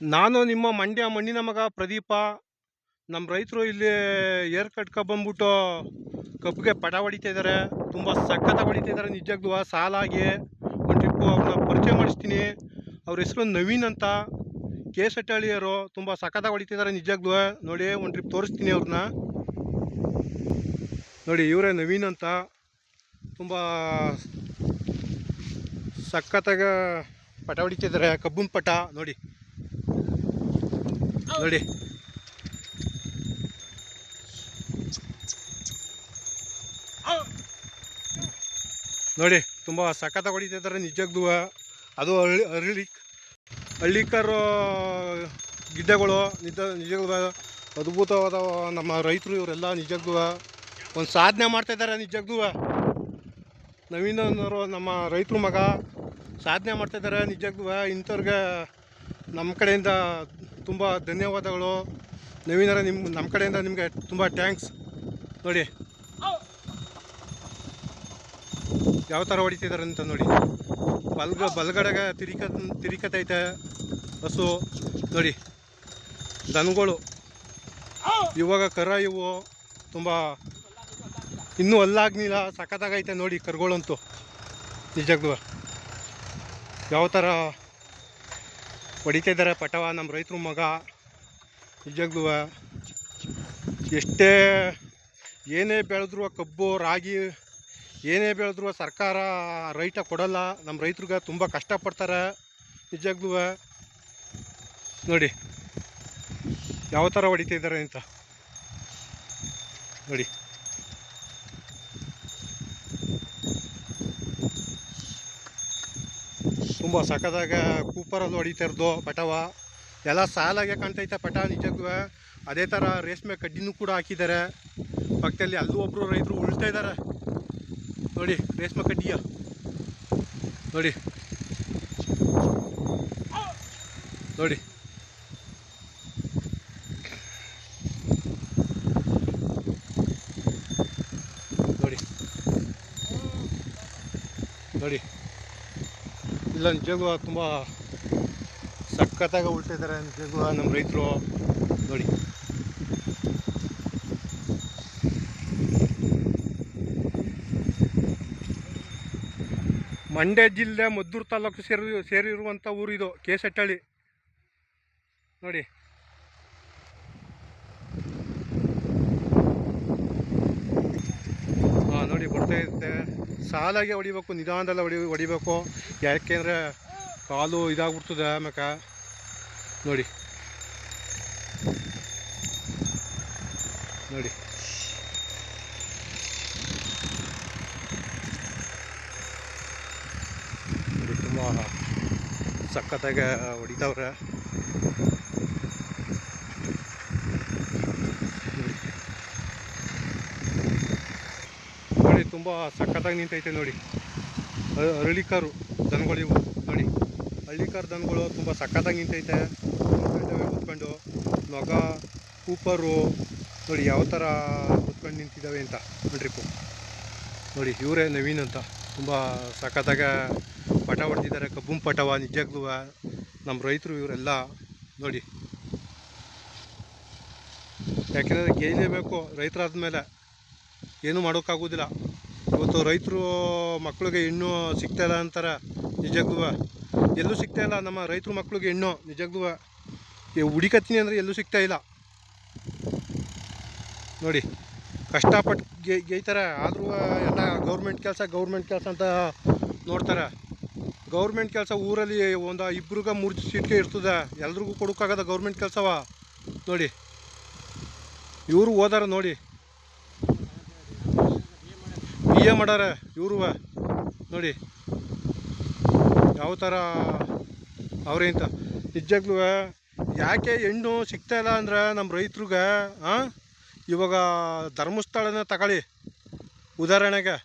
ನಾನು ನಿಮ್ಮ ಮಂಡ್ಯ ಮಣ್ಣಿನ ಮಗ ಪ್ರದೀಪ. ನಮ್ಮ ರೈತರು ಇಲ್ಲಿ ಏರ್ ಕಟ್ಕೊಬಂದ್ಬಿಟ್ಟು ಕಬ್ಬಿಗೆ ಪಟ ಹೊಡಿತಾ ಇದ್ದಾರೆ ತುಂಬ ಸಖತ್ತಾಗಿ ಹೊಡಿತಾ ಇದ್ದಾರೆ ನಿಜಕ್ಕೂ ಸಾಲಾಗಿ ಒಂದು ಟ್ರಿಪ್ಪು ಅವ್ರನ್ನ ಪರಿಚಯ ಮಾಡಿಸ್ತೀನಿ. ಅವ್ರ ಹೆಸರು ನವೀನ್ ಅಂತ. ಕೆ ಸಟ್ಟಹಳ್ಳಿಯವರು ತುಂಬ ಸಖತ್ತಾಗಿ ಹೊಡಿತಿದ್ದಾರೆ ನಿಜಕ್ಕೂ ನೋಡಿ, ಒಂದು ಟ್ರಿಪ್ ತೋರಿಸ್ತೀನಿ ಅವ್ರನ್ನ ನೋಡಿ, ಇವರೇ ನವೀನ್ ಅಂತ. ತುಂಬ ಸಖತ್ತಾಗ ಪಟ ಹೊಡಿತಿದ್ದಾರೆ ಕಬ್ಬಿನ ಪಟ. ನೋಡಿ. ನೋಡಿ. ನೋಡಿ, ತುಂಬ ಸಖತ್ತಾಗಿ ಹೊಡಿತಿದ್ದಾರೆ ನಿಜಕ್ಕೂ ಅದು ಹಳ್ಳಿ ಹಳ್ಳಿ, ಹಳ್ಳಿಕರು, ಗಿಡ್ಡಗಳು, ನಿಜ, ನಿಜಕ್ಕೂ ಅದ್ಭುತವಾದ ನಮ್ಮ ರೈತರು ಇವರೆಲ್ಲ ನಿಜಕ್ಕೂ ಒಂದು ಸಾಧನೆ ಮಾಡ್ತಾಯಿದ್ದಾರೆ ನಿಜಕ್ಕೂ ನವೀನ್ ಅನ್ನೋರು ನಮ್ಮ ರೈತರು ಮಗ ಸಾಧನೆ ಮಾಡ್ತಾಯಿದ್ದಾರೆ ನಿಜಕ್ಕೂ ಇಂಥವ್ರಿಗೆ ನಮ್ಮ ಕಡೆಯಿಂದ ತುಂಬ ಧನ್ಯವಾದಗಳು. ನವೀನರ ನಿಮ್ಮ ನಮ್ಮ ಕಡೆಯಿಂದ ನಿಮಗೆ ತುಂಬ ಟ್ಯಾಂಕ್ಸ್ ನೋಡಿ. ಯಾವ ಥರ ಹೊಡಿತಿದ್ದಾರೆ ಅಂತ ನೋಡಿ. ಬಲ್ಗ, ಬಲ್ಗಡೆಗೆ ತಿರಿಕ, ತಿರಿಕತೈತೆ ಹಸು ನೋಡಿ. ದನಗಳು. ಇವಾಗ ಕರ ಇವು ತುಂಬ ಇನ್ನೂ ಅಲ್ಲಾಗ್ನಿಲ್ಲ ಸಖತ್ತಾಗೈತೆ ನೋಡಿ ಕರುಗಳಂತೂ. ನಿಜಕ್ಕೂ ಯಾವ ಥರ ಹೊಡಿತಾ ಇದ್ದಾರೆ. ಪಟವ ನಮ್ಮ ರೈತರು ಮಗ. ನಿಜಕ್ಕೂ ಎಷ್ಟೇ ಏನೇ ಬೆಳೆದ್ರು ಕಬ್ಬು, ರಾಗಿ, ಏನೇ ಬೆಳೆದ್ರು ಸರ್ಕಾರ ರೈಟ ಕೊಡಲ್ಲ. ನಮ್ಮ ರೈತರಿಗೆ ತುಂಬ ಕಷ್ಟಪಡ್ತಾರೆ. ನಿಜಕ್ಕೂ ನೋಡಿ, ಯಾವ ಥರ ಹೊಡಿತಾ ಇದ್ದಾರೆ ಅಂತ. ನೋಡಿ. ತುಂಬ ಸಖತ್ತಾಗ ಕೂಪರಲ್ಲಿ ಹೊಡಿತಾ ಇರೋದು ಪಟವ. ಎಲ್ಲ ಸಾಲಾಗೆ ಕಾಣ್ತೈತೆ ಪಟ ನಿಜಕ್ಕೂ ಅದೇ ಥರ ರೇಷ್ಮೆ ಕಡ್ಡಿನೂ ಕೂಡ ಹಾಕಿದ್ದಾರೆ. ಪಕ್ಕದಲ್ಲಿ ಅಲ್ಲೂ ಒಬ್ಬರು ರೈತರು ಉಳ್ತಾ ಇದ್ದಾರೆ ನೋಡಿ, ರೇಷ್ಮೆ ಕಡ್ಡಿಯ. ನೋಡಿ. ನೋಡಿ. ನೋಡಿ. ನೋಡಿ. ಇಲ್ಲ ನಿಜಕ್ಕೂ ತುಂಬ ಸಖತ್ತಾಗಿ ಉಳ್ತಿದ್ದಾರೆ ನಿಜಕ್ಕೂ ನಮ್ಮ ರೈತರು. ನೋಡಿ. ಮಂಡ್ಯ ಜಿಲ್ಲೆ ಮದ್ದೂರು ತಾಲೂಕು ಸೇರಿ ಸೇರಿರುವಂಥ ಊರು ಇದು, ಕೇಸಟ್ಟಳ್ಳಿ. ನೋಡಿ. ಹಾಂ, ನೋಡಿ, ಬರ್ತಾ ಇರುತ್ತೆ. ಸಾಲಾಗೆ ಹೊಡಿಬೇಕು ನಿಧಾನದಲ್ಲ ಹೊಡಿ ಹೊಡಿಬೇಕು. ಯಾಕೆಂದರೆ ಕಾಲು ಇದಾಗ್ಬಿಡ್ತದೆ ನೋಡಿ. ನೋಡಿ. ನೋಡಿ ತುಂಬ ಸಖತ್ತಾಗಿ ಹೊಡಿತಾವ್ರೆ ನೋಡಿ ತುಂಬ ಸಖತ್ತಾಗಿ ನಿಂತೈತೆ ನೋಡಿ. ಅ- ಅರಳಿಕಾರು ದನಗಳಿವು ನೋಡಿ. ಹಳ್ಳಿಕಾರು ದನಗಳು ತುಂಬ ಸಖತ್ತಾಗಿ ನಿಂತೈತೆ. ಕೂತ್ಕೊಂಡು. ನೊಗ ಕೂಪರು ನೋಡಿ ಯಾವ ಥರ ಕೂತ್ಕೊಂಡು ನಿಂತಿದ್ದಾವೆ ಅಂತ ನೋಡ್ರಿಪ್ಪು ನೋಡಿ ಇವರೇ ನವೀನ್ ಅಂತ. ತುಂಬ ಸಖತ್ತಾಗ ಪಟ ಹೊಡೆದಿದ್ದಾರೆ ಕಬ್ಬುಂ ಪಟವ, ನಿಜಕ್ಕೂ ನಮ್ಮ ರೈತರು ಇವರೆಲ್ಲ ನೋಡಿ. ಯಾಕೆಂದರೆ ಗೆಲ್ಲಲೇಬೇಕು ರೈತರಾದ್ಮೇಲೆ ಏನೂ ಮಾಡೋಕ್ಕಾಗೋದಿಲ್ಲ. ಇವತ್ತು ರೈತರು, ಮಕ್ಕಳಿಗೆ ಹೆಣ್ಣು ಸಿಗ್ತಾ ಇಲ್ಲ ಅಂತಾರೆ ನಿಜಕ್ಕೂ ಎಲ್ಲೂ ಸಿಗ್ತಾ ಇಲ್ಲ, ನಮ್ಮ ರೈತರು, ಮಕ್ಕಳಿಗೆ ಹೆಣ್ಣು ನಿಜಕ್ಕೂ ಹುಡಿಕತ್ತೀನಿ ಅಂದರೆ ಎಲ್ಲೂ ಸಿಗ್ತಾ ಇಲ್ಲ. ನೋಡಿ, ಕಷ್ಟಪಟ್ಟು ಗೆ ಆದರೂ ಎಲ್ಲ ಗೌರ್ಮೆಂಟ್ ಕೆಲಸ ಗೌರ್ಮೆಂಟ್ ಕೆಲಸ ಅಂತ ನೋಡ್ತಾರೆ. ಗೌರ್ಮೆಂಟ್ ಕೆಲಸ ಊರಲ್ಲಿ ಒಂದು ಇಬ್ರಿಗೆ ಮೂರು ಸೀಟ್ಗೆ ಇರ್ತದೆ. ಎಲ್ರಿಗೂ ಕೊಡೋಕ್ಕಾಗದ ಗೌರ್ಮೆಂಟ್ ಕೆಲಸವ? ನೋಡಿ, ಇವರು ಹೋದಾರ ನೋಡಿ. ಎ ಮಾಡಾರ ಇವ್ರವ ನೋಡಿ. ಯಾವ ಥರ ಅವ್ರೆ ಅಂತ ನಿಜವಾಗ್ಲೂ ಯಾಕೆ ಹೆಣ್ಣು ಸಿಗ್ತಾ ಇಲ್ಲ ಅಂದ್ರೆ ನಮ್ಮ ರೈತ್ರಿಗೆ ಹಾಂ ಇವಾಗ ಧರ್ಮಸ್ಥಳನ ತಗೊಳ್ಳಿ. ಉದಾಹರಣೆಗೆ,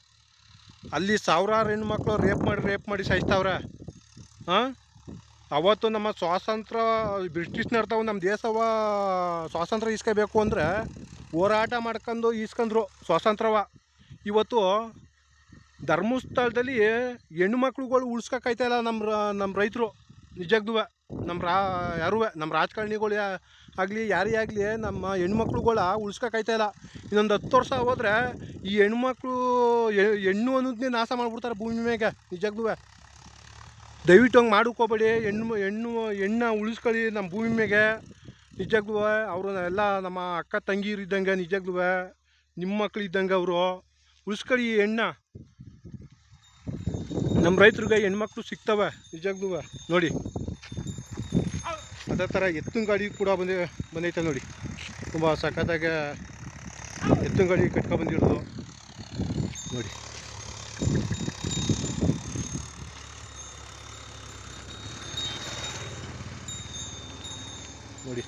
ಅಲ್ಲಿ ಸಾವಿರಾರು ಹೆಣ್ಮಕ್ಳು ರೇಪ್ ಮಾಡಿ ರೇಪ್ ಮಾಡಿ ಸಾಯಿಸ್ತಾವ್ರೆ ಹಾಂ ಅವತ್ತು ನಮ್ಮ ಸ್ವಾತಂತ್ರ್ಯ ಬ್ರಿಟಿಷ್ನರ್ತಾವ ನಮ್ಮ ದೇಶವ ಸ್ವಾತಂತ್ರ್ಯ ಇಸ್ಕೋಬೇಕು ಅಂದರೆ ಹೋರಾಟ ಮಾಡ್ಕೊಂಡು ಈಸ್ಕೊಂಡ್ರು ಸ್ವಾತಂತ್ರ್ಯವ. ಇವತ್ತು ಧರ್ಮಸ್ಥಳದಲ್ಲಿ ಹೆಣ್ಣು ಮಕ್ಳುಗಳು ಇಲ್ಲ ನಮ್ಮ ನಮ್ಮ ರೈತರು. ನಿಜಕ್ಕೂ ನಮ್ಮ ರಾ ಯಾರೂ ನಮ್ಮ ರಾಜಕಾರಣಿಗಳು ಆಗಲಿ, ಯಾರೇ ಆಗಲಿ ನಮ್ಮ ಹೆಣ್ಮಕ್ಳುಗಳ ಇಲ್ಲ. ಇನ್ನೊಂದು ಹತ್ತು ವರ್ಷ ಹೋದ್ರೆ ಈ ಹೆಣ್ಮಕ್ಳು ಹೆಣ್ಣು ಅನ್ನೋದನ್ನೇ ನಾಶ ಮಾಡಿಬಿಡ್ತಾರೆ ಭೂಮಿ ಮ್ಯಾಗೆ ನಿಜಾಗ್ಲೂ ದಯವಿಟ್ಟು ಹಂಗೆ ಮಾಡೋಕ್ಕೋಗ್ಬೇಡಿ ಹೆಣ್ಣು ಹೆಣ್ಣು, ಹೆಣ್ಣ ಉಳಿಸ್ಕೊಳ್ಳಿ ನಮ್ಮ ಭೂಮಿ ಮ್ಯಾಗೆ ನಿಜಕ್ಕೂ ಅವರು ಎಲ್ಲ ನಮ್ಮ ಅಕ್ಕ ತಂಗಿರು ಇದ್ದಂಗೆ ನಿಜಾಗ್ಲೂ ನಿಮ್ಮ ಮಕ್ಳು ಇದ್ದಂಗೆ ಅವರು. ಉಳಿಸ್ಕೊಳ್ಳಿ ಈ ಹೆಣ್ಣ ನಮ್ಮ ರೈತರಿಗೆ ಹೆಣ್ಮಕ್ಳು ಸಿಗ್ತವೆ ನಿಜಾಗ್ಲೂ ನೋಡಿ. ಅದೇ ಥರ ಎತ್ತಿನ ಗಾಡಿ ಕೂಡ ಬಂದಿ, ಬಂದೈತೆ ನೋಡಿ. ತುಂಬ ಸಖತ್ತಾಗಿ ಎತ್ತಿನ ಗಾಡಿ ಕಟ್ಕೊಂಡ್ಬಂದಿರೋದು ಬಂದಿರೋದು. ನೋಡಿ ನೋಡಿ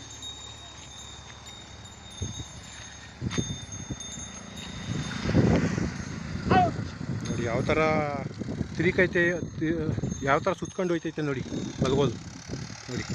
ನೋಡಿ ಯಾವ ಥರ ತಿರಿಕೈತೆ ಯಾವ ಥರ ಸುತ್ಕೊಂಡು ಹೋಯ್ತೈತೆ ನೋಡಿ ಮಲ್ಗೋದು. ನೋಡಿ.